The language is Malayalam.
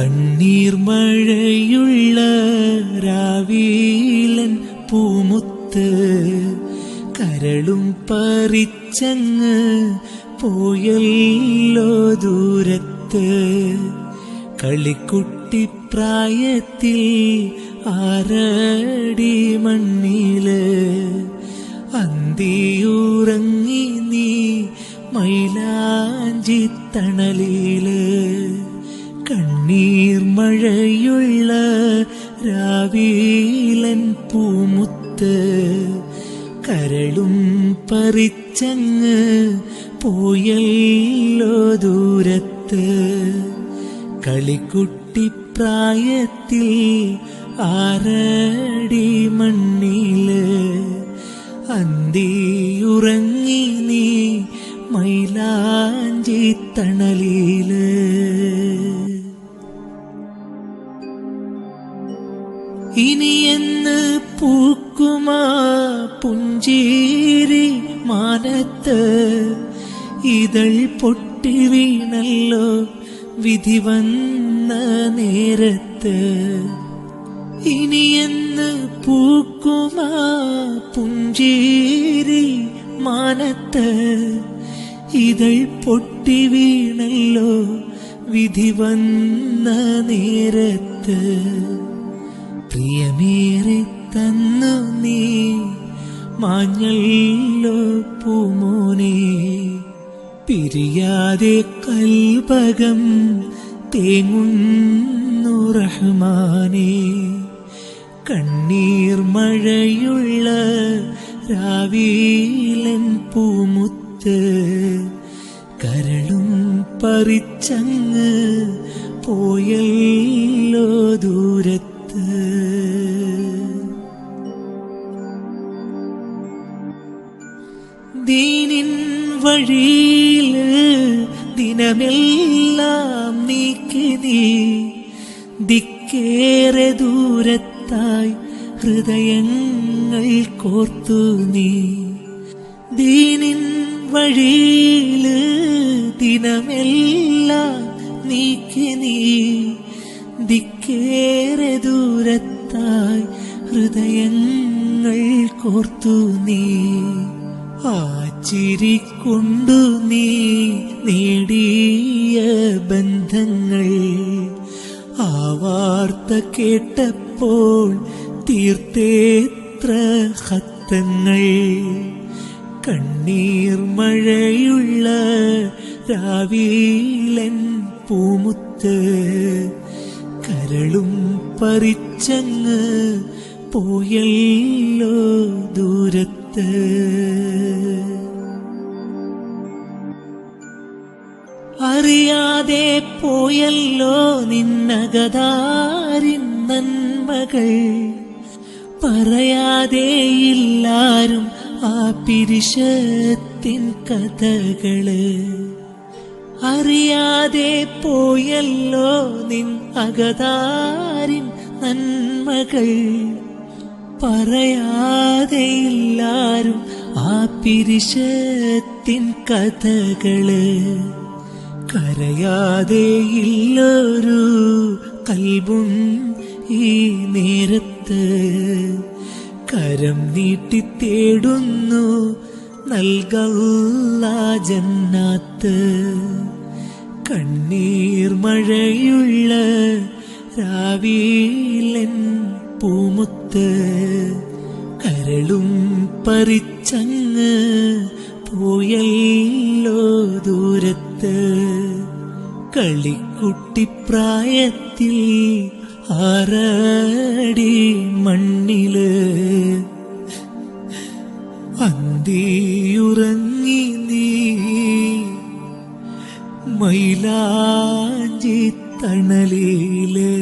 കണ്ണീർ മഴയുള്ള രാവീലൻ പൂമുത്ത് കരളും പറിച്ചങ്ങ് പോയല്ലോ ദൂരത്ത്. കളിക്കുട്ടി പ്രായത്തിൽ ആരടി മണ്ണിൽ. അന്തിയുറങ്ങി നീ മൈലാഞ്ചി തണലിൽ. കണ്ണീർ മഴയുള്ള രാവീലൻ പൂമുത്ത് കരളും പറിച്ചങ്ങ് പോയല്ലോ ദൂരത്ത്. കളിക്കുട്ടി പ്രായത്തിൽ ആരടി മണ്ണിൽ അന്തിയുറങ്ങി ഇനിയെന്ന് പൂക്കുമാ പുഞ്ചീരി മാനത്ത്. ഇതൾ പൊട്ടി വീണല്ലോ വിധി വന്ന നേരത്ത്. ഇനിയെന്ന് പൂക്കുമാ പുഞ്ചീരി മാനത്ത്. ഇതൾ പൊട്ടി വീണല്ലോ വിധി വന്ന നേരത്ത്. പ്രിയമേറെ തന്നു നീ മാഞ്ഞല്ലോ പൂമോനെ. പിരിയാതെ കൽപകം തേങ്ങുന്നു റഹ്മാനെ. കണ്ണീർ മഴയുള്ള രാവീലൻ പൂമുത്ത് കരളും പറിച്ചങ്ങ് പോയല്ലോ ദൂരത്ത്. ദീനിൻ വഴിയിൽ ദിനമെല്ലാം നീക്കി നീ. ദിക്കേറെ ദൂരത്തായി ഹൃദയങ്ങൾ കോർത്തു നീ. ദീനിൻ വഴിയിൽ ദിനമെല്ലാം നീക്കി നീ. ദിക്കേറെ ദൂരത്തായി ഹൃദയങ്ങൾ കോർത്തു നീ. ആ ചിരി കൊണ്ടു നീ നേടിയ ബന്ധങ്ങൾ. ആ വാർത്ത കേട്ടപ്പോൾ തീർത്തേത്ര ഹത്തങ്ങൾ. കണ്ണീർ മഴയുള്ള രാവീലൻ പൂമുത്ത് കരളും പറിച്ചങ്ങ് പോയല്ലോ ദൂരത്ത്. അറിയാതെ പോയല്ലോ നിന്നകതാരിൻ നന്മകൾ. പറയാതെ ഇല്ലാരും ആ പിരിശത്തിൻ കഥകൾ. അറിയാതെ പോയല്ലോ നിൻ അകതാരിൻ നന്മകൾ. പറയാതെ ഇല്ലാരും ആ പിരിശത്തിൻ കഥകൾ. കരയാതെ ഇല്ലൊരു കൽബും ഈ നേരത്ത്. കരം നീട്ടി തേടുന്നു നൽകല്ല ജന്നാത്ത് കണ്ണീർ മഴയുള്ള രാവീലൻ പൂമുത്ത് കരളും പറിച്ചങ്ങ് പോയല്ലോ ദൂരത്ത്. കളിക്കുട്ടി പ്രായത്തിൽ മൈലാഞ്ചി തണലിലേ